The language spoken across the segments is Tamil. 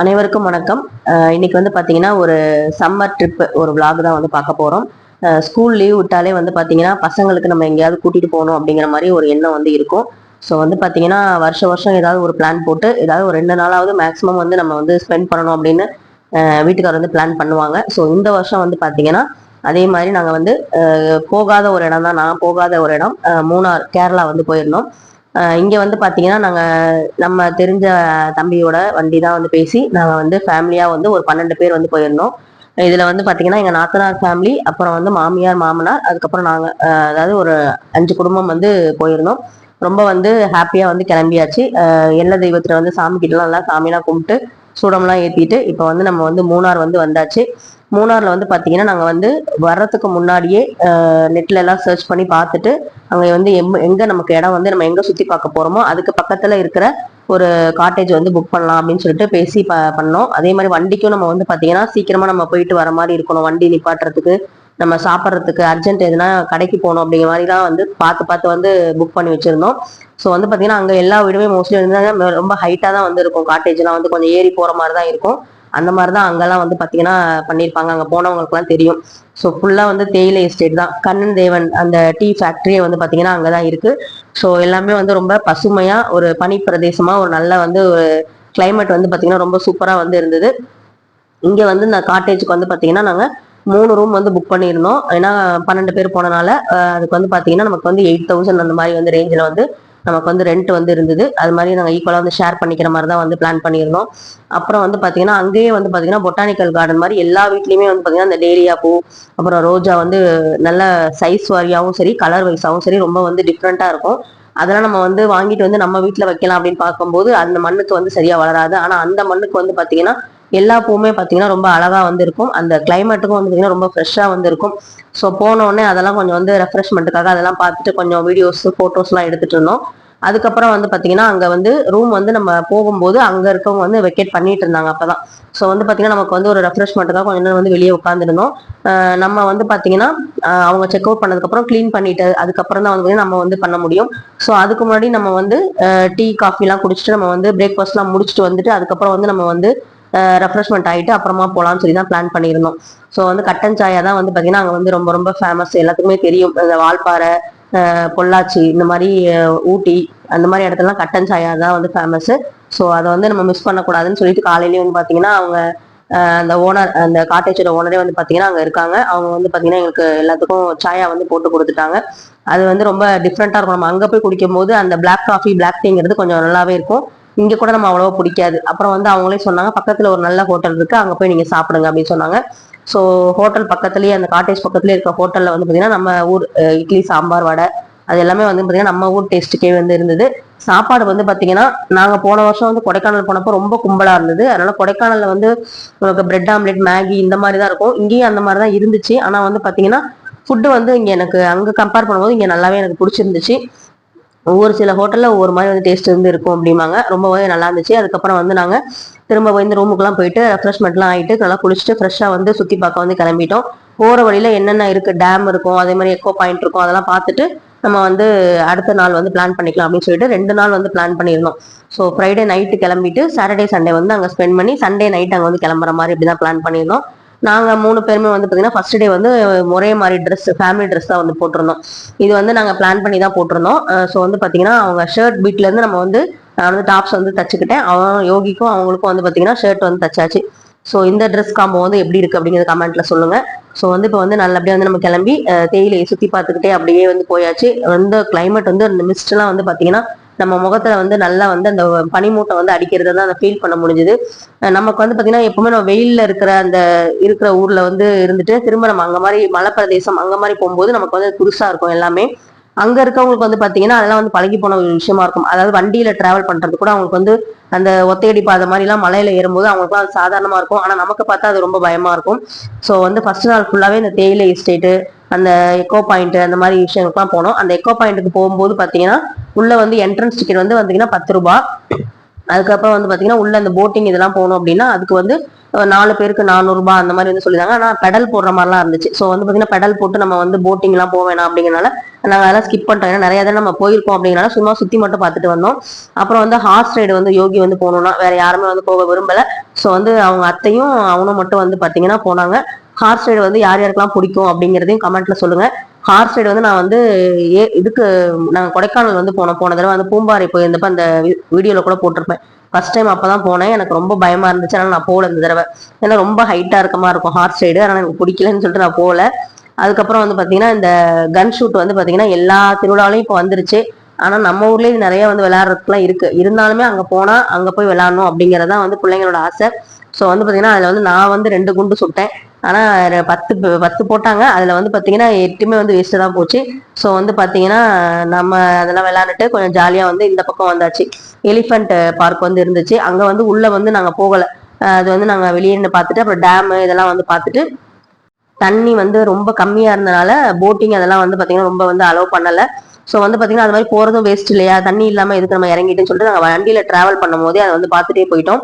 அனைவருக்கும் வணக்கம். இன்னைக்கு வந்து பார்த்தீங்கன்னா ஒரு சம்மர் ட்ரிப் ஒரு விளாக் தான் வந்து பார்க்க போகிறோம் ஸ்கூல் லீவ் விட்டாலே வந்து பார்த்தீங்கன்னா பசங்களுக்கு நம்ம எங்கேயாவது கூட்டிகிட்டு போகணும் அப்படிங்கிற மாதிரி ஒரு எண்ணம் வந்து இருக்கும். ஸோ வந்து பார்த்தீங்கன்னா வருஷ வருஷம் ஏதாவது ஒரு பிளான் போட்டு ஏதாவது ஒரு ரெண்டு நாளாவது மேக்ஸிமம் வந்து நம்ம வந்து ஸ்பெண்ட் பண்ணணும் அப்படின்னு வீட்டுக்கார் வந்து பிளான் பண்ணுவாங்க. ஸோ இந்த வருஷம் வந்து பார்த்தீங்கன்னா அதே மாதிரி நாங்கள் வந்து போகாத ஒரு இடம் தான் நான் போகாத ஒரு இடம். மூணார் கேரளா வந்து போயிருந்தோம். இங்க வந்து பாத்தீங்கன்னா நாங்க நம்ம தெரிஞ்ச தம்பியோட வண்டி தான் வந்து பேசி நாங்க வந்து ஃபேமிலியா வந்து ஒரு பன்னெண்டு பேர் வந்து போயிருந்தோம். இதுல வந்து பாத்தீங்கன்னா எங்க நாத்தனார் ஃபேமிலி அப்புறம் வந்து மாமியார் மாமனார் அதுக்கப்புறம் நாங்க அதாவது ஒரு அஞ்சு குடும்பம் வந்து போயிருந்தோம். ரொம்ப வந்து ஹாப்பியா வந்து கிளம்பியாச்சு. எல்ல தெய்வத்துல வந்து சாமி கிட்டலாம் எல்லாம் சாமியெல்லாம் கும்பிட்டு சூடம்லாம் ஏற்றிட்டு இப்போ வந்து நம்ம வந்து மூணார் வந்து வந்தாச்சு. மூணார்ல வந்து பாத்தீங்கன்னா நாங்க வந்து வர்றதுக்கு முன்னாடியே நெட்ல எல்லாம் சர்ச் பண்ணி பார்த்துட்டு அங்க வந்து எம்- எங்க நமக்கு இடம் வந்து நம்ம எங்க சுத்தி பார்க்க போறோமோ அதுக்கு பக்கத்துல இருக்கிற ஒரு காட்டேஜ் வந்து புக் பண்ணலாம் அப்படின்னு சொல்லிட்டு பேசி ப பண்ணோம். அதே மாதிரி வண்டிக்கும் நம்ம வந்து பாத்தீங்கன்னா சீக்கிரமா நம்ம போயிட்டு வர மாதிரி இருக்கணும். வண்டி நிப்பாட்டுறதுக்கு நம்ம சாப்பிட்றதுக்கு அர்ஜென்ட் எதுனா கடைக்கு போகணும் அப்படிங்கிற மாதிரிலாம் வந்து பார்த்து பார்த்து வந்து புக் பண்ணி வச்சிருந்தோம். ஸோ வந்து பார்த்தீங்கன்னா அங்கே எல்லா வீடுமே மோஸ்ட்லி வந்து ரொம்ப ஹைட்டாக தான் வந்து இருக்கும். காட்டேஜ்லாம் வந்து கொஞ்சம் ஏறி போகிற மாதிரி தான் இருக்கும். அந்த மாதிரி தான் அங்கெல்லாம் வந்து பாத்தீங்கன்னா பண்ணியிருப்பாங்க. அங்க போனவங்களுக்குலாம் தெரியும். ஸோ ஃபுல்லா வந்து தேயிலை எஸ்டேட் தான். கண்ணன் தேவன் அந்த டீ ஃபேக்டரியே வந்து பாத்தீங்கன்னா அங்கதான் இருக்கு. ஸோ எல்லாமே வந்து ரொம்ப பசுமையா ஒரு பனி பிரதேசமாக ஒரு நல்ல வந்து ஒரு கிளைமேட் வந்து பாத்தீங்கன்னா ரொம்ப சூப்பரா வந்து இருந்தது. இங்க வந்து இந்த காட்டேஜுக்கு வந்து பாத்தீங்கன்னா நாங்க மூணு ரூம் வந்து புக் பண்ணியிருந்தோம். ஏன்னா பன்னெண்டு பேர் போனனால அதுக்கு வந்து பாத்தீங்கன்னா நமக்கு வந்து எயிட் தௌசண்ட் அந்த மாதிரி வந்து ரேஞ்சில் வந்து நமக்கு வந்து ரெண்ட் வந்து இருந்தது. அது மாதிரி நாங்கள் ஈக்குவலாக வந்து ஷேர் பண்ணிக்கிற மாதிரி தான் வந்து பிளான் பண்ணியிருந்தோம். அப்புறம் வந்து பார்த்தீங்கன்னா அங்கேயே வந்து பார்த்தீங்கன்னா பொட்டானிக்கல் கார்டன் மாதிரி எல்லா வீட்லேயுமே வந்து பார்த்தீங்கன்னா அந்த டேரியா பூ அப்புறம் ரோஜா வந்து நல்ல சைஸ் வாரியாகவும் சரி கலர் வைஸாகவும் சரி ரொம்ப வந்து டிஃப்ரெண்ட்டாக இருக்கும். அதெல்லாம் நம்ம வந்து வாங்கிட்டு வந்து நம்ம வீட்டில் வைக்கலாம் அப்படின்னு பார்க்கும்போது அந்த மண்ணுக்கு வந்து சரியாக வளராது. ஆனால் அந்த மண்ணுக்கு வந்து பார்த்தீங்கன்னா எல்லா பூவுமே பார்த்தீங்கன்னா ரொம்ப அழகாக வந்து இருக்கும் அந்த கிளைமேட்டுக்கும் வந்து பார்த்தீங்கன்னா ரொம்ப ஃப்ரெஷ்ஷாக வந்து இருக்கும் ஸோ போனோடனே அதெல்லாம் கொஞ்சம் வந்து ரெஃப்ரெஷ்மெண்ட்டுக்காக அதெல்லாம் பார்த்துட்டு கொஞ்சம் வீடியோஸ் ஃபோட்டோஸ்லாம் எடுத்துட்டு இருந்தோம். அதுக்கப்புறம் வந்து பார்த்தீங்கன்னா அங்கே வந்து ரூம் வந்து நம்ம போகும்போது அங்கே இருக்கவங்க வந்து வெக்கேட் பண்ணிட்டு இருந்தாங்க அப்பதான். ஸோ வந்து பார்த்தீங்கன்னா நமக்கு வந்து ஒரு ரெஃப்ரெஷ்மெண்ட்டுக்காக கொஞ்ச நேரம் வந்து வெளியே உட்காந்துருந்தோம் நம்ம வந்து பார்த்தீங்கன்னா அவங்க செக் அவுட் பண்ணதுக்கப்புறம் க்ளீன் பண்ணிட்டு அதுக்கப்புறம் தான் வந்து நம்ம வந்து பண்ண முடியும். ஸோ அதுக்கு முன்னாடி நம்ம வந்து டீ காஃபிலாம் குடிச்சிட்டு நம்ம வந்து பிரேக்ஃபாஸ்ட்லாம் முடிச்சுட்டு வந்துட்டு அதுக்கப்புறம் வந்து நம்ம வந்து ரெஃப்ரெஷ்மெண்ட் ஆகிட்டு அப்புறமா போகலாம்னு சொல்லி தான் பிளான் பண்ணியிருந்தோம். ஸோ வந்து கட்டன் சாயா தான் வந்து பார்த்தீங்கன்னா அங்கே வந்து ரொம்ப ரொம்ப ஃபேமஸ் எல்லாத்துக்குமே தெரியும். இந்த வால்பாறை பொள்ளாச்சி இந்த மாதிரி ஊட்டி அந்த மாதிரி இடத்துலலாம் கட்டன் சாயா தான் வந்து ஃபேமஸ் ஸோ அதை வந்து நம்ம மிஸ் பண்ணக்கூடாதுன்னு சொல்லிட்டு காலையிலேயே வந்து பார்த்தீங்கன்னா அவங்க அந்த ஓனர் அந்த காட்டேஜோட ஓனரே வந்து பார்த்தீங்கன்னா அங்கே இருக்காங்க. அவங்க வந்து பார்த்தீங்கன்னா எங்களுக்கு எல்லாத்துக்கும் சாயா வந்து போட்டு கொடுத்துட்டாங்க. அது வந்து ரொம்ப டிஃப்ரெண்ட்டாக இருக்கும். நம்ம அங்கே போய் குடிக்கும் போது அந்த பிளாக் காஃபி பிளாக் டீங்கிறது கொஞ்சம் நல்லாவே இருக்கும். இங்க கூட நம்ம அவ்வளவா பிடிக்காது. அப்புறம் வந்து அவங்களே சொன்னாங்க பக்கத்துல ஒரு நல்ல ஹோட்டல் இருக்கு அங்க போய் நீங்க சாப்பிடுங்க அப்படின்னு சொன்னாங்க. ஸோ ஹோட்டல் பக்கத்துலயே அந்த காட்டேஜ் பக்கத்துலயே இருக்க ஹோட்டல்ல வந்து பாத்தீங்கன்னா நம்ம ஊர் இட்லி சாம்பார் வடை அது எல்லாமே வந்து பாத்தீங்கன்னா நம்ம ஊர் டேஸ்ட்டுக்கே வந்து இருந்தது. சாப்பாடு வந்து பாத்தீங்கன்னா நாங்க போன வருஷம் வந்து கொடைக்கானல் போனப்போ ரொம்ப கும்பலா இருந்தது. அதனால கொடைக்கானல்ல வந்து உங்களுக்கு பிரெட் ஆம்லெட் மேகி இந்த மாதிரி தான் இருக்கும். இங்கேயும் அந்த மாதிரி தான் இருந்துச்சு. ஆனா வந்து பாத்தீங்கன்னா ஃபுட்டு வந்து இங்கே எனக்கு அங்கே கம்பேர் பண்ணும்போது இங்கே நல்லாவே எனக்கு பிடிச்சிருந்துச்சு. ஒவ்வொரு சில ஹோட்டல்ல ஒவ்வொரு மாதிரி வந்து டேஸ்ட் வந்து இருக்கும் அப்படிம்பாங்க. ரொம்பவே நல்லா இருந்துச்சு. அதுக்கப்புறம் வந்து நாங்க திரும்ப போய் இந்த ரூமுக்குலாம் போயிட்டு ரெஃப்ரெஷ்மெண்ட்லாம் ஆயிட்டு நல்லா குளிச்சுட்டு ஃப்ரெஷ்ஷாக வந்து சுற்றி பார்க்க வந்து கிளம்பிட்டோம். போகிற வழியில என்னென்ன இருக்குது டேம் இருக்கும். அதே மாதிரி எக்கோ பாயிண்ட் இருக்கும். அதெல்லாம் பார்த்துட்டு நம்ம வந்து அடுத்த நாள் வந்து பிளான் பண்ணிக்கலாம் அப்படின்னு சொல்லிட்டு ரெண்டு நாள் வந்து பிளான் பண்ணியிருந்தோம். ஸோ ஃப்ரைடே நைட்டு கிளம்பிட்டு சாட்டர்டே சண்டே வந்து அங்கே ஸ்பெண்ட் பண்ணி சண்டே நைட் அங்கே வந்து கிளம்புற மாதிரி இப்படி தான் பிளான் பண்ணியிருந்தோம். நாங்கள் மூணு பேருமே வந்து பார்த்தீங்கன்னா ஃபர்ஸ்ட் டே வந்து ஒரே மாதிரி ட்ரெஸ் ஃபேமிலி ட்ரெஸ் தான் வந்து போட்டிருந்தோம். இது வந்து நாங்கள் பிளான் பண்ணி தான் போட்டிருந்தோம். ஸோ வந்து பார்த்தீங்கன்னா அவங்க ஷர்ட் பீட்லேருந்து நம்ம வந்து நான் வந்து டாப்ஸ் வந்து தச்சுக்கிட்டேன். அவன் யோகிக்கும் அவங்களுக்கும் வந்து பார்த்தீங்கன்னா ஷர்ட் வந்து தச்சாச்சு. ஸோ இந்த ட்ரெஸ் காம்போ வந்து எப்படி இருக்கு அப்படிங்கிறத கமெண்ட்ல சொல்லுங்க. ஸோ வந்து இப்போ வந்து நல்லபடியாக வந்து நம்ம கிளம்பி தேயிலையை சுற்றி பார்த்துக்கிட்டே அப்படியே வந்து போயாச்சு. வந்து கிளைமேட் வந்து அந்த மிஸ்ட்லாம் வந்து பார்த்தீங்கன்னா நம்ம முகத்துல வந்து நல்லா வந்து அந்த பனிமூட்டம் வந்து அடிக்கிறத தான் அதை ஃபீல் பண்ண முடிஞ்சுது. நமக்கு வந்து பாத்தீங்கன்னா எப்பவுமே நம்ம வெயில்ல இருக்கிற அந்த இருக்கிற ஊர்ல வந்து இருந்துட்டு திரும்ப நம்ம அங்க மாதிரி மலை பிரதேசம் அங்க மாதிரி போகும்போது நமக்கு வந்து புதுசா இருக்கும் எல்லாமே. அங்க இருக்கவங்களுக்கு வந்து பாத்தீங்கன்னா அதெல்லாம் வந்து பழகி போன ஒரு விஷயமா இருக்கும். அதாவது வண்டியில டிராவல் பண்றது கூட அவங்களுக்கு வந்து அந்த ஒத்தையடி பாதை மாதிரி எல்லாம் மலையில ஏறும்போது அவங்களுக்கு அது சாதாரணமா இருக்கும். ஆனா நமக்கு பார்த்தா அது ரொம்ப பயமா இருக்கும். ஸோ வந்து ஃபர்ஸ்ட் நாள் ஃபுல்லாவே இந்த தேயிலை எஸ்டேட்டு அந்த எக்கோ பாயிண்ட் அந்த மாதிரி விஷயங்களுக்குலாம் போனோம். அந்த எக்கோ பாயிண்ட்டுக்கு போகும்போது பாத்தீங்கன்னா உள்ள வந்து என்ட்ரன்ஸ் டிக்கெட் வந்து வந்தீங்கன்னா பத்து ரூபாய். அதுக்கப்புறம் வந்து பாத்தீங்கன்னா உள்ள அந்த போட்டிங் இதெல்லாம் போகணும் அப்படின்னா அதுக்கு வந்து நாலு பேருக்கு நானூறுபா அந்த மாதிரி வந்து சொல்லியிருந்தாங்க. ஆனால் பெடல் போடுற மாதிரிலாம் இருந்துச்சு. ஸோ வந்து பார்த்தீங்கன்னா பெடல் போட்டு நம்ம வந்து போட்டிங்லாம் போக வேணாம் அப்படிங்கறனால நாங்கள் அதெல்லாம் ஸ்கிப் பண்ணிட்டோம். ஏன்னா நிறைய தடவை நம்ம போயிருக்கோம் அப்படிங்கிறனால சும்மா சுற்றி மட்டும் பார்த்துட்டு வந்தோம். அப்புறம் வந்து ஹார்ஸ் ரைடு வந்து யோகி வந்து போகணும்னா வேற யாருமே வந்து போக விரும்பலை. ஸோ வந்து அவங்க அத்தையும் அவனும் மட்டும் வந்து பார்த்தீங்கன்னா போனாங்க. ஹார்ஸ் ரைடு வந்து யார் யாருக்கெல்லாம் பிடிக்கும் அப்படிங்கிறதையும் கமெண்ட்ல சொல்லுங்க. ஹார்ஸ் ரைடு வந்து நான் வந்து ஏ இதுக்கு நாங்கள் கொடைக்கானல் வந்து போனோம். போன தடவை வந்து பூம்பாறை போயிருந்தப்ப அந்த வீடியோவில் கூட போட்டிருப்பேன். ஃபர்ஸ்ட் டைம் அப்போ தான் போனேன். எனக்கு ரொம்ப பயமாக இருந்துச்சு. ஆனால் நான் போகல இந்த தடவை. ஏன்னா ரொம்ப ஹைட்டாக இருக்க மாதிரி இருக்கும் ஹார்ஸ் ரைடு ஆனால் எனக்கு பிடிக்கலன்னு சொல்லிட்டு நான் போகல. அதுக்கப்புறம் வந்து பார்த்தீங்கன்னா இந்த கன் ஷூட் வந்து பார்த்தீங்கன்னா எல்லா திருவிழாலையும் இப்போ வந்துருச்சு. ஆனால் நம்ம ஊர்லேயே நிறைய வந்து விளையாடுறதுக்குலாம் இருக்குது இருந்தாலுமே அங்கே போனால் அங்கே போய் விளையாடணும் அப்படிங்கிறதான் வந்து பிள்ளைங்களோட ஆசை. ஸோ வந்து பார்த்தீங்கன்னா அதில் வந்து நான் வந்து ரெண்டு குண்டு சுட்டேன். ஆனால் பத்து பத்து போட்டாங்க. அதில் வந்து பார்த்தீங்கன்னா எட்டுமே வந்து வேஸ்ட்டு தான் போச்சு. ஸோ வந்து பார்த்தீங்கன்னா நம்ம அதெல்லாம் விளாண்டுட்டு கொஞ்சம் ஜாலியாக வந்து இந்த பக்கம் வந்தாச்சு. எலிஃபண்ட் பார்க் வந்து இருந்துச்சு. அங்கே வந்து உள்ளே வந்து நாங்கள் போகலை. அது வந்து நாங்கள் வெளியே நின்று பார்த்துட்டு அப்புறம் டேமு இதெல்லாம் வந்து பார்த்துட்டு தண்ணி வந்து ரொம்ப கம்மியாக இருந்தனால போட்டிங் அதெல்லாம் வந்து பார்த்தீங்கன்னா ரொம்ப வந்து அலோவ் பண்ணலை. ஸோ வந்து பார்த்தீங்கன்னா அது மாதிரி போகிறதும் வேஸ்ட் இல்லையா? தண்ணி இல்லாமல் எதுக்கு நம்ம இறங்கிட்டுன்னு சொல்லிட்டு நாங்கள் வண்டியில் ட்ராவல் பண்ணும் போதே அதை வந்து பார்த்துட்டே போயிட்டோம்.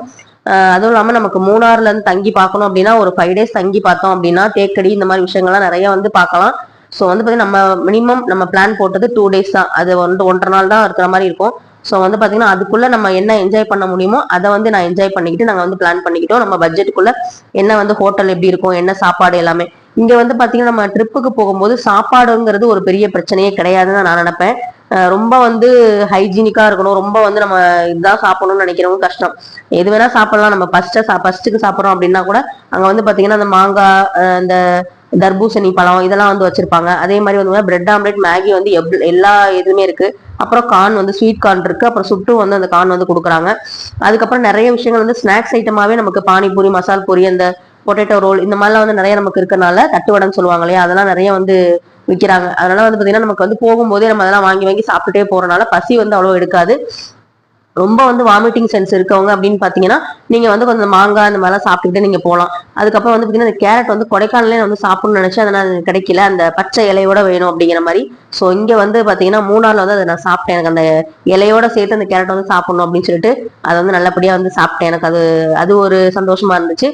அதுவும் இல்லாம நமக்கு மூணாறுல இருந்து தங்கி பார்க்கணும் அப்படின்னா ஒரு ஃபைவ் டேஸ் தங்கி பார்த்தோம் அப்படின்னா தேக்கடி இந்த மாதிரி விஷயங்கள்லாம் நிறைய வந்து பார்க்கலாம். ஸோ வந்து பாத்தீங்கன்னா நம்ம மினிமம் நம்ம பிளான் போட்டது டூ டேஸ் தான். அது வந்து ஒன்றரை நாள் தான் இருக்கிற மாதிரி இருக்கும். ஸோ வந்து பாத்தீங்கன்னா அதுக்குள்ள நம்ம என்ன என்ஜாய் பண்ண முடியுமோ அதை வந்து நான் என்ஜாய் பண்ணிக்கிட்டு நாங்கள் வந்து பிளான் பண்ணிக்கிட்டோம். நம்ம பட்ஜெட்டுக்குள்ள என்ன வந்து ஹோட்டல் எப்படி இருக்கும் என்ன சாப்பாடு எல்லாமே. இங்க வந்து பாத்தீங்கன்னா நம்ம ட்ரிப்புக்கு போகும்போது சாப்பாடுங்கிறது ஒரு பெரிய பிரச்சனையே கிடையாதுன்னு நான் நினைப்பேன். ரொம்ப வந்து ஹைஜீனிக்கா இருக்கணும். ரொம்ப வந்து நம்ம இதுதான் சாப்பிடணும்னு நினைக்கிறவங்க கஷ்டம். எது வேணா சாப்பிடலாம். நம்ம ஃபர்ஸ்ட் ஃபர்ஸ்ட்டுக்கு சாப்பிட்றோம் அப்படின்னா கூட அங்க வந்து பாத்தீங்கன்னா அந்த மாங்காய் அந்த இந்த தர்பூசணி பழம் இதெல்லாம் வந்து வச்சிருப்பாங்க. அதே மாதிரி வந்து பிரெட் ஆம்லெட் மேகி வந்து எப் எல்லா இதுவுமே இருக்கு. அப்புறம் கார்ன் வந்து ஸ்வீட் கார்ன் இருக்கு. அப்புறம் சுட்டு வந்து அந்த கார்ன் வந்து கொடுக்குறாங்க. அதுக்கப்புறம் நிறைய விஷயங்கள் வந்து ஸ்நாக்ஸ் ஐட்டமாவே நமக்கு பானிபூரி மசால் பூரி அந்த பொட்டேட்டோ ரோல் இந்த மாதிரிலாம் வந்து நிறைய நமக்கு இருக்கறனால தட்டுவடைன்னு சொல்லுவாங்க இல்லையா? அதெல்லாம் நிறைய வந்து விற்கிறாங்க அதனால வந்து பாத்தீங்கன்னா நமக்கு வந்து போகும்போதே நம்ம அதெல்லாம் வாங்கி வாங்கி சாப்பிட்டுட்டே போறனால பசி வந்து அவ்வளவு எடுக்காது. ரொம்ப வந்து வாமிட்டிங் சென்ஸ் இருக்கவங்க அப்படின்னு பாத்தீங்கன்னா நீங்க வந்து கொஞ்சம் மாங்காய் அந்த மாதிரிலாம் சாப்பிட்டுக்கிட்டு நீங்க போகலாம் அதுக்கப்புறம் வந்து பாத்தீங்கன்னா அந்த கேரட் வந்து கொடைக்கானலே வந்து சாப்பிடணும்னு நினைச்சேன். அதனால அது கிடைக்கல. அந்த பச்சை இலையோட வேணும் அப்படிங்கிற மாதிரி. ஸோ இங்க வந்து பாத்தீங்கன்னா மூணார்ல வந்து அதை நான் சாப்பிட்டேன். எனக்கு அந்த இலையோட சேர்த்து அந்த கேரட் வந்து சாப்பிடணும் அப்படின்னு சொல்லிட்டு அதை வந்து நல்லபடியா வந்து சாப்பிட்டேன். எனக்கு அது அது ஒரு சந்தோஷமா இருந்துச்சு.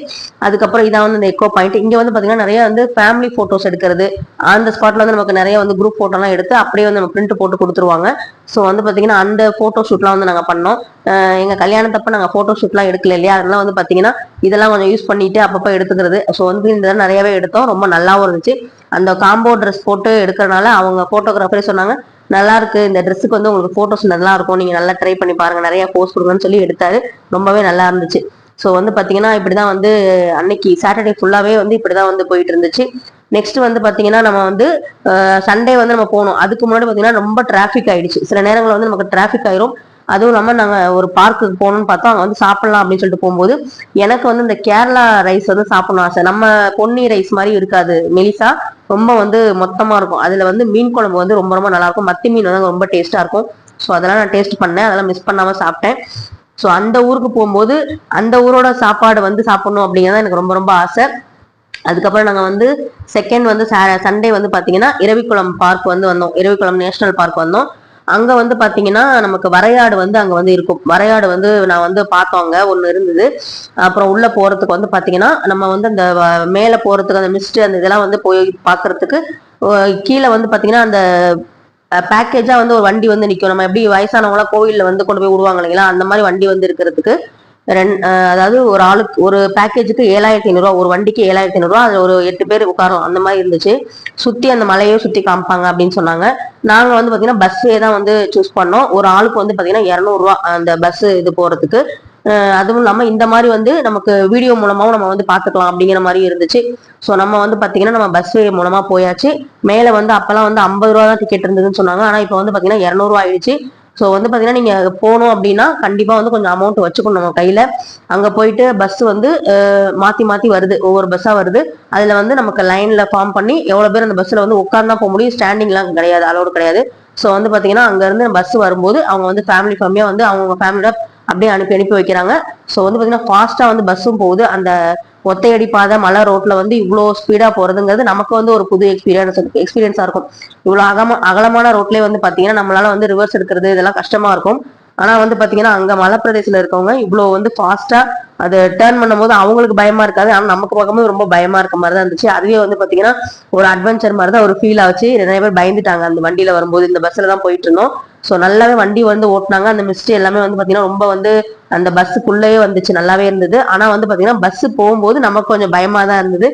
அதுக்கப்புறம் இதான் வந்து இந்த எக்கோ பாயிண்ட் இங்க வந்து பாத்தீங்கன்னா நிறைய வந்து ஃபேமிலி போட்டோஸ் எடுக்கிறது. அந்த ஸ்பாட்ல வந்து நமக்கு நிறைய வந்து குரூப் ஃபோட்டோலாம் எடுத்து அப்படியே வந்து நம்ம பிரிண்ட் போட்டு கொடுத்துருவாங்க. ஸோ வந்து பாத்தீங்கன்னா அந்த போட்டோ ஷூட்லாம் வந்து நாங்க பண்ணோம். எங்கள் எங்க கல்யாணத்தப்ப நாங்க போட்டோ ஷூட்லாம் எடுக்கல இல்லையா? அதெல்லாம் வந்து பாத்தீங்கன்னா இதெல்லாம் கொஞ்சம் யூஸ் பண்ணிட்டு அப்பப்போ எடுத்துக்கிறது. ஸோ வந்து இந்த நிறையவே எடுத்தோம். ரொம்ப நல்லாவும் இருந்துச்சு. அந்த காம்போ ட்ரெஸ் போட்டு எடுக்கிறனால அவங்க போட்டோகிராஃபரே சொன்னாங்க நல்லா இருக்கு. இந்த ட்ரெஸ்ஸுக்கு வந்து உங்களுக்கு போட்டோஸ் நல்லா இருக்கும். நீங்க நல்லா ட்ரை பண்ணி பாருங்க. நிறைய போஸ்ட் கொடுங்கன்னு சொல்லி எடுத்தாரு. ரொம்பவே நல்லா இருந்துச்சு. ஸோ வந்து பாத்தீங்கன்னா இப்படிதான் வந்து அன்னைக்கு சாட்டர்டே ஃபுல்லாவே வந்து இப்படிதான் வந்து போயிட்டு இருந்துச்சு. நெக்ஸ்ட் வந்து பாத்தீங்கன்னா நம்ம வந்து சண்டே வந்து நம்ம போனோம் அதுக்கு முன்னாடி பாத்தீங்கன்னா ரொம்ப டிராஃபிக் ஆயிடுச்சு. சில நேரங்களில் வந்து நமக்கு டிராஃபிக் ஆயிரும். அதுவும் இல்லாமல் நாங்கள் ஒரு பார்க்குக்கு போகணும்னு பார்த்தோம் அங்கே வந்து சாப்பிடலாம் அப்படின்னு சொல்லிட்டு போகும்போது எனக்கு வந்து இந்த கேரளா ரைஸ் வந்து சாப்பிடணும் ஆசை. நம்ம பொன்னி ரைஸ் மாதிரி இருக்காது மெலிசா. ரொம்ப வந்து மொத்தமாக இருக்கும். அதில் வந்து மீன் குழம்பு வந்து ரொம்ப ரொம்ப நல்லாயிருக்கும். மத்தி மீன் வந்து ரொம்ப டேஸ்ட்டாக இருக்கும். ஸோ அதெல்லாம் நான் டேஸ்ட் பண்ணேன். அதெல்லாம் மிஸ் பண்ணாமல் சாப்பிட்டேன். ஸோ அந்த ஊருக்கு போகும்போது அந்த ஊரோட சாப்பாடு வந்து சாப்பிடணும் அப்படிங்கிறது எனக்கு ரொம்ப ரொம்ப ஆசை. அதுக்கப்புறம் நாங்கள் வந்து செகண்ட் வந்து சண்டே வந்து பார்த்தீங்கன்னா இரவிக்குளம் பார்க் வந்து வந்தோம். இரவிக்குளம் நேஷனல் பார்க் வந்தோம். அங்க வந்து பாத்தீங்கன்னா நமக்கு வரையாடு வந்து அங்க வந்து இருக்கும். வரையாடு வந்து நான் வந்து பார்த்தோங்க ஒண்ணு இருந்தது. அப்புறம் உள்ள போறதுக்கு வந்து பாத்தீங்கன்னா நம்ம வந்து அந்த வ- மேல போறதுக்கு அந்த மிஸ்ட் அந்த இதெல்லாம் வந்து போய் பாக்குறதுக்கு கீழே வந்து பாத்தீங்கன்னா அந்த பேக்கேஜா வந்து ஒரு வண்டி வந்து நிக்கும். நம்ம எப்படி வயசானவங்களாம் கோவில்ல வந்து கொண்டு போய் விடுவாங்க இல்லைங்களா? அந்த மாதிரி வண்டி வந்து இருக்கிறதுக்கு. ரெண் அதாவது ஒரு ஆளுக்கு ஒரு பேக்கேஜுக்கு ஏழாயிரத்தி ஐநூறுரூவா ஒரு வண்டிக்கு ஏழாயிரத்தி ஐநூறுரூவா அது ஒரு எட்டு பேர் உட்காரும் அந்த மாதிரி இருந்துச்சு. சுற்றி அந்த மலையை சுற்றி காமிப்பாங்க அப்படின்னு சொன்னாங்க. நாங்கள் வந்து பார்த்தீங்கன்னா பஸ்ஸே தான் வந்து சூஸ் பண்ணோம். ஒரு ஆளுக்கு வந்து பார்த்தீங்கன்னா இரநூறுவா அந்த பஸ் இது போகிறதுக்கு அதுவும் இல்லாமல் இந்த மாதிரி வந்து நமக்கு வீடியோ மூலமாகவும் நம்ம வந்து பார்த்துக்கலாம் அப்படிங்கிற மாதிரி இருந்துச்சு. ஸோ நம்ம வந்து பார்த்தீங்கன்னா நம்ம பஸ் மூலமாக போயாச்சு. மேலே வந்து அப்போல்லாம் வந்து ஐம்பது ரூபா தான் டிக்கெட் இருந்ததுன்னு சொன்னாங்க. ஆனால் இப்போ வந்து பார்த்தீங்கன்னா இரநூறுவா ஆயிடுச்சு. ஸோ வந்து பார்த்தீங்கன்னா நீங்கள் போகணும் அப்படின்னா கண்டிப்பாக வந்து கொஞ்சம் அமௌண்ட் வச்சுக்கணும் நம்ம கையில். அங்கே போயிட்டு பஸ் வந்து மாற்றி மாற்றி வருது. ஒவ்வொரு பஸ்ஸாக வருது. அதில் வந்து நமக்கு லைனில் ஃபார்ம் பண்ணி எவ்வளோ பேர் அந்த பஸ்ஸில் வந்து உட்கார்ந்தா போக முடியும். ஸ்டாண்டிங்லாம் கிடையாது அலோடு கிடையாது. ஸோ வந்து பார்த்தீங்கன்னா அங்கேருந்து பஸ் வரும்போது அவங்க வந்து ஃபேமிலி ஃபேமிலியாக வந்து அவங்க ஃபேமிலியோட அப்படியே அனுப்பி அனுப்பி வைக்கிறாங்க. ஸோ வந்து பார்த்தீங்கன்னா ஃபாஸ்ட்டாக வந்து பஸ்ஸும் போகுது. அந்த ஒத்தையடி பாதை மலை ரோட்ல வந்து இவ்வளோ ஸ்பீடா போறதுங்கிறது நமக்கு வந்து ஒரு புது எக்ஸ்பீரியன்ஸ் எக்ஸ்பீரியன்ஸா இருக்கும். இவ்வளோ அகம அகலமான ரோட்லயே வந்து பாத்தீங்கன்னா நம்மளால வந்து ரிவர்ஸ் எடுக்கிறது இதெல்லாம் கஷ்டமா இருக்கும். ஆனா வந்து பாத்தீங்கன்னா அங்க மலை பிரதேசத்துல இருக்கவங்க இவ்வளவு வந்து ஃபாஸ்டா அதை டேர்ன் பண்ணும்போது அவங்களுக்கு பயமா இருக்காது. ஆனா நமக்கு பார்க்கும்போது ரொம்ப பயமா இருக்க மாதிரி தான் இருந்துச்சு. அதுவே வந்து பாத்தீங்கன்னா ஒரு அட்வென்ச்சர் மாதிரி தான் ஒரு ஃபீல் ஆச்சு நிறைய பேர் பயந்துட்டாங்க. அந்த வண்டியில வரும்போது இந்த பஸ்ல தான் போயிட்டு இருந்தோம். ஸோ நல்லாவே வண்டி வந்து ஓட்டினாங்க. அந்த மிஸ்ட் எல்லாமே வந்து பாத்தீங்கன்னா ரொம்ப வந்து அந்த பஸ்ஸுக்குள்ளேயே வந்துச்சு நல்லாவே இருந்தது. ஆனா வந்து பாத்தீங்கன்னா பஸ் போகும்போது நமக்கு கொஞ்சம் பயமா தான் இருந்தது.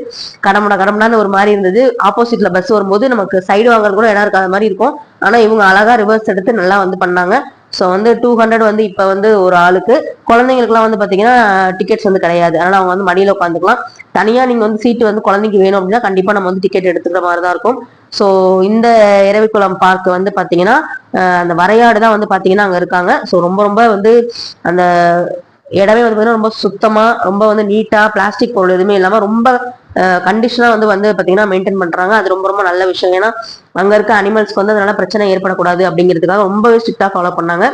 கடமுடா கடமுடான்னு ஒரு மாதிரி இருந்தது. ஆப்போசிட்ல பஸ் வரும்போது நமக்கு சைடு வாங்குறது கூட இடம் இருக்காத மாதிரி இருக்கும். ஆனா இவங்க அழகா ரிவர்ஸ் எடுத்து நல்லா வந்து பண்ணாங்க. ஸோ வந்து டூ ஹண்ட்ரட் வந்து இப்போ வந்து ஒரு ஆளுக்கு. குழந்தைங்களுக்குலாம் வந்து பார்த்தீங்கன்னா டிக்கெட்ஸ் வந்து கிடையாது. அதனால் அவங்க வந்து மடியில் உட்காந்துக்கலாம். தனியாக நீங்கள் வந்து சீட்டு வந்து குழந்தைக்கு வேணும் அப்படின்னா கண்டிப்பாக நம்ம வந்து டிக்கெட் எடுத்துக்கிற மாதிரி தான் இருக்கும். ஸோ இந்த இரவிக்குளம் பார்க் வந்து பார்த்தீங்கன்னா அந்த வரையாடு தான் வந்து பார்த்தீங்கன்னா அங்கே இருக்காங்க. ஸோ ரொம்ப ரொம்ப வந்து அந்த இடமே வந்து பார்த்தீங்கன்னா ரொம்ப சுத்தமாக ரொம்ப வந்து நீட்டாக பிளாஸ்டிக் பொருள் எதுவுமே இல்லாமல் ரொம்ப கண்டிஷனாக வந்து வந்து பார்த்தீங்கன்னா மெயின்டைன் பண்ணுறாங்க அது ரொம்ப ரொம்ப நல்ல விஷயம். ஏன்னா அங்கே இருக்க அனிமல்ஸ்க்கு வந்து அதனால பிரச்சனை ஏற்படக்கூடாது அப்படிங்கிறதுக்காக ரொம்பவே ஸ்ட்ரிக்டாக ஃபாலோ பண்ணாங்க.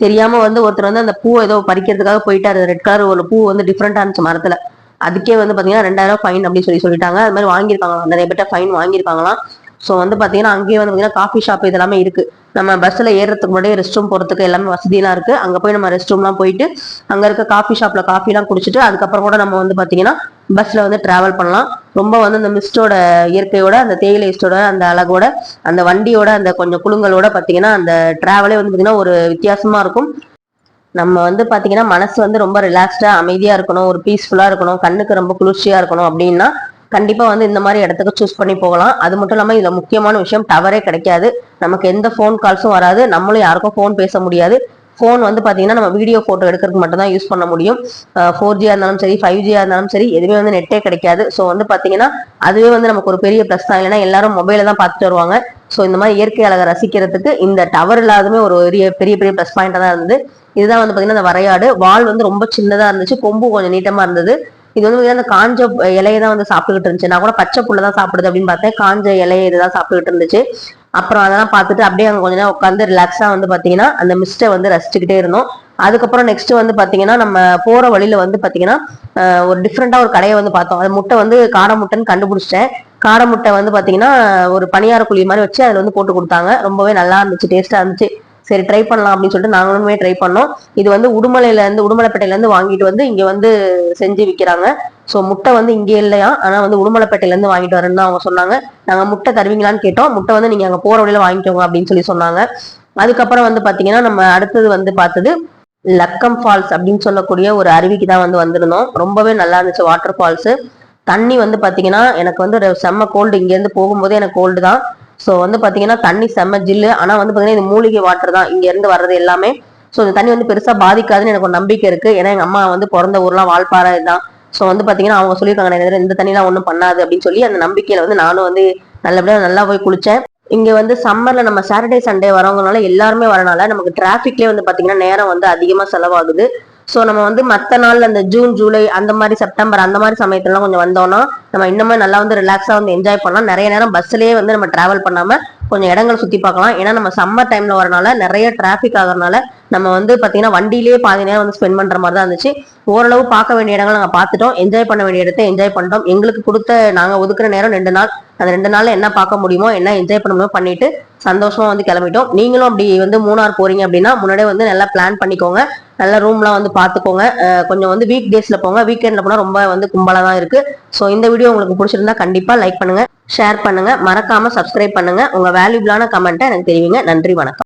தெரியாமல் வந்து ஒருத்தர் வந்து அந்த பூ ஏதோ பறிக்கிறதுக்காக போயிட்டாரு. ரெட் கலர் ஒரு பூ வந்து டிஃப்ரெண்டாக இருந்துச்சு மரத்தில். அதுக்கே வந்து பாத்தீங்கன்னா ரெண்டாயிரம் ஃபைன் அப்படின்னு சொல்லி சொல்லிட்டாங்க. அது மாதிரி வாங்கியிருக்காங்க நிறைய பேர்ட்ட ஃபைன் வாங்கியிருக்காங்களாம். ஸோ வந்து பார்த்தீங்கன்னா அங்கேயே வந்து பார்த்தீங்கன்னா காஃபி ஷாப் இதெல்லாமே இருக்கு. நம்ம பஸ்ஸில் ஏறுறதுக்கு முன்னாடியே ரெஸ்ட் ரூம் போகிறதுக்கு எல்லாமே வசதியெல்லாம் இருக்கு. அங்கே போய் நம்ம ரெஸ்ட் ரூம்லாம் போயிட்டு அங்கே இருக்க காஃபி ஷாப்பில் காஃபிலாம் குடிச்சிட்டு அதுக்கப்புறம் கூட நம்ம வந்து பார்த்தீங்கன்னா பஸ்ஸில் வந்து டிராவல் பண்ணலாம். ரொம்ப வந்து அந்த மிஸ்டோட இயற்கையோட அந்த தேயிலை இஸ்டோட அந்த அழகோட அந்த வண்டியோட அந்த கொஞ்சம் குழுங்களோட பார்த்தீங்கன்னா அந்த டிராவலே வந்து பார்த்தீங்கன்னா ஒரு வித்தியாசமா இருக்கும். நம்ம வந்து பாத்தீங்கன்னா மனசு வந்து ரொம்ப ரிலாக்ஸ்டா அமைதியா இருக்கணும் ஒரு பீஸ்ஃபுல்லா இருக்கணும் கண்ணுக்கு ரொம்ப குளிர்ச்சியா இருக்கணும் அப்படின்னா கண்டிப்பா வந்து இந்த மாதிரி இடத்துக்கு சூஸ் பண்ணி போகலாம். அது மட்டும் இல்லாம இதுல முக்கியமான விஷயம் டவரே கிடைக்காது. நமக்கு எந்த ஃபோன் கால்ஸும் வராது. நம்மளும் யாருக்கும் ஃபோன் பேச முடியாது. ஃபோன் வந்து பார்த்தீங்கன்னா நம்ம வீடியோ ஃபோட்டோ எடுக்கிறதுக்கு மட்டும் தான் யூஸ் பண்ண முடியும். ஃபோர் ஜியாக இருந்தாலும் சரி ஃபைவ் ஜியாக இருந்தாலும் சரி எதுவுமே வந்து நெட்டே கிடைக்காது. ஸோ வந்து பார்த்தீங்கன்னா அதுவே வந்து நமக்கு ஒரு பெரிய ப்ளஸ் தான். இல்லைன்னா எல்லாரும் மொபைல தான் பார்த்துட்டு வருவாங்க. ஸோ இந்த மாதிரி இயற்கை அழகை ரசிக்கிறதுக்கு இந்த டவர் இல்லாதமே ஒரு பெரிய பெரிய பெரிய ப்ளஸ் பாயிண்டாக தான் இருந்து இதுதான் வந்து பார்த்தீங்கன்னா இந்த வரையாடு. வால் வந்து ரொம்ப சின்னதாக இருந்துச்சு. கொம்பு கொஞ்சம் நீட்டமாக இருந்தது. இது வந்து அந்த காஞ்ச இலையை தான் வந்து சாப்பிட்டுக்கிட்டு இருந்துச்சு. நான் கூட பச்சை புள்ள தான் சாப்பிடுது அப்படின்னு பார்த்தேன். காஞ்ச இலையை இதுதான் சாப்பிட்டுக்கிட்டு இருந்துச்சு. அப்புறம் அதெல்லாம் பார்த்துட்டு அப்படியே அங்கே கொஞ்ச நேரம் உட்காந்து ரிலாக்ஸாக வந்து பார்த்தீங்கன்னா அந்த மிஸ்டை வந்து ரசிச்சுக்கிட்டே இருந்தோம். அதுக்கப்புறம் நெக்ஸ்ட் வந்து பார்த்தீங்கன்னா நம்ம போகிற வழியில வந்து பார்த்தீங்கன்னா ஒரு டிஃப்ரெண்ட்டாக ஒரு கடையை வந்து பார்த்தோம். அது முட்டை வந்து காடை முட்டைன்னு கண்டுபிடிச்சிட்டேன். காடை முட்டை வந்து பார்த்தீங்கன்னா ஒரு பணியார குழி மாதிரி வச்சு அதில் வந்து போட்டு கொடுத்தாங்க. ரொம்பவே நல்லா இருந்துச்சு டேஸ்ட்டாக இருந்துச்சு. சரி ட்ரை பண்ணலாம் அப்படின்னு சொல்லிட்டு நாங்களுமே ட்ரை பண்ணோம். இது வந்து உடுமலையில இருந்து உடுமலைப்பேட்டையில இருந்து வாங்கிட்டு வந்து இங்க வந்து செஞ்சு விற்கிறாங்க ஸோ முட்டை வந்து இங்கே இல்லையா? ஆனா வந்து உடுமலைப்பேட்டையில இருந்து வாங்கிட்டு வரேன்னு தான் அவங்க சொன்னாங்க. நாங்க முட்டை தருவீங்களான்னு கேட்டோம். முட்டை வந்து நீங்க அங்க போற வழியில வாங்கிக்கோங்க அப்படின்னு சொல்லி சொன்னாங்க. அதுக்கப்புறம் வந்து பாத்தீங்கன்னா நம்ம அடுத்தது வந்து பார்த்தது லக்கம் ஃபால்ஸ் அப்படின்னு சொல்லக்கூடிய ஒரு அருவிக்கு தான் வந்து வந்திருந்தோம். ரொம்பவே நல்லா இருந்துச்சு வாட்டர் ஃபால்ஸ். தண்ணி வந்து பாத்தீங்கன்னா எனக்கு வந்து செம்ம கோல்டு இங்கேருந்து போகும்போதே எனக்கு கோல்டு தான். ஸோ வந்து பார்த்தீங்கன்னா தண்ணி செம்ம ஜில்லு. ஆனால் வந்து பார்த்தீங்கன்னா இது மூலிகை வாட்டர் தான். இங்கேருந்து வர்றது எல்லாமே. ஸோ இந்த தண்ணி வந்து பெருசாக பாதிக்காதுன்னு எனக்கு ஒரு நம்பிக்கை இருக்குது ஏன்னா எங்கள் அம்மா வந்து பிறந்த ஊர்லாம் வால்பாறை தான் ஸோ வந்து பார்த்தீங்கன்னா அவங்க சொல்லியிருக்காங்க நிறைய இந்த தண்ணிலாம் ஒன்றும் பண்ணாது அப்படின்னு சொல்லி அந்த நம்பிக்கையில் வந்து நானும் வந்து நல்லபடியாக நல்லா போய் குளித்தேன் இங்கே வந்து சம்மரில் நம்ம சாட்டர்டே சண்டே வரவங்கனால எல்லாருமே வரனால நமக்கு டிராஃபிக்லேயே வந்து பார்த்தீங்கன்னா நேரம் வந்து அதிகமாக செலவாகுது. ஸோ நம்ம வந்து மற்ற நாள் அந்த ஜூன் ஜூலை அந்த மாதிரி செப்டம்பர் அந்த மாதிரி சமயத்துலலாம் கொஞ்சம் வந்தோம்னா நம்ம இன்னுமே நல்லா வந்து ரிலாக்ஸாக வந்து என்ஜாய் பண்ணலாம். நிறைய நேரம் பஸ்லேயே வந்து நம்ம டிராவல் பண்ணாமல் கொஞ்சம் இடங்கள் சுற்றி பார்க்கலாம். ஏன்னா நம்ம சம்மர் டைமில் வரனால நிறைய டிராஃபிக் ஆகிறனால நம்ம வந்து பார்த்தீங்கன்னா வண்டியிலேயே பாதி நேரம் வந்து ஸ்பெண்ட் பண்ணுற மாதிரி தான் இருந்துச்சு. ஓரளவு பார்க்க வேண்டிய இடங்கள் நாங்கள் பார்த்துட்டோம். என்ஜாய் பண்ண வேண்டிய இடத்த என்ஜாய் பண்ணிட்டோம். எங்களுக்கு கொடுத்த நாங்கள் ஒதுக்குற நேரம் ரெண்டு நாள். அந்த ரெண்டு நாளில் என்ன பார்க்க முடியுமோ என்ன என்ஜாய் பண்ண முடியுமோ பண்ணிட்டு சந்தோஷமா வந்து கிளம்பிட்டோம். நீங்களும் அப்படி வந்து மூணார் போறீங்க அப்படின்னா முன்னாடியே வந்து நல்லா பிளான் பண்ணிக்கோங்க. நல்ல ரூம்லாம் வந்து பார்த்துக்கோங்க கொஞ்சம் வந்து வீக் டேஸில் போங்க. வீக்கெண்டில் போனால் ரொம்ப வந்து கும்பலாக தான் இருக்குது ஸோ இந்த வீடியோ உங்களுக்கு பிடிச்சிருந்தா கண்டிப்பாக லைக் பண்ணுங்கள் ஷேர் பண்ணுங்கள் மறக்காமல் சப்ஸ்கிரைப் பண்ணுங்கள் உங்கள் வேல்யூபிளான கமெண்ட்டை எனக்கு தெரிவிங்க. நன்றி வணக்கம்.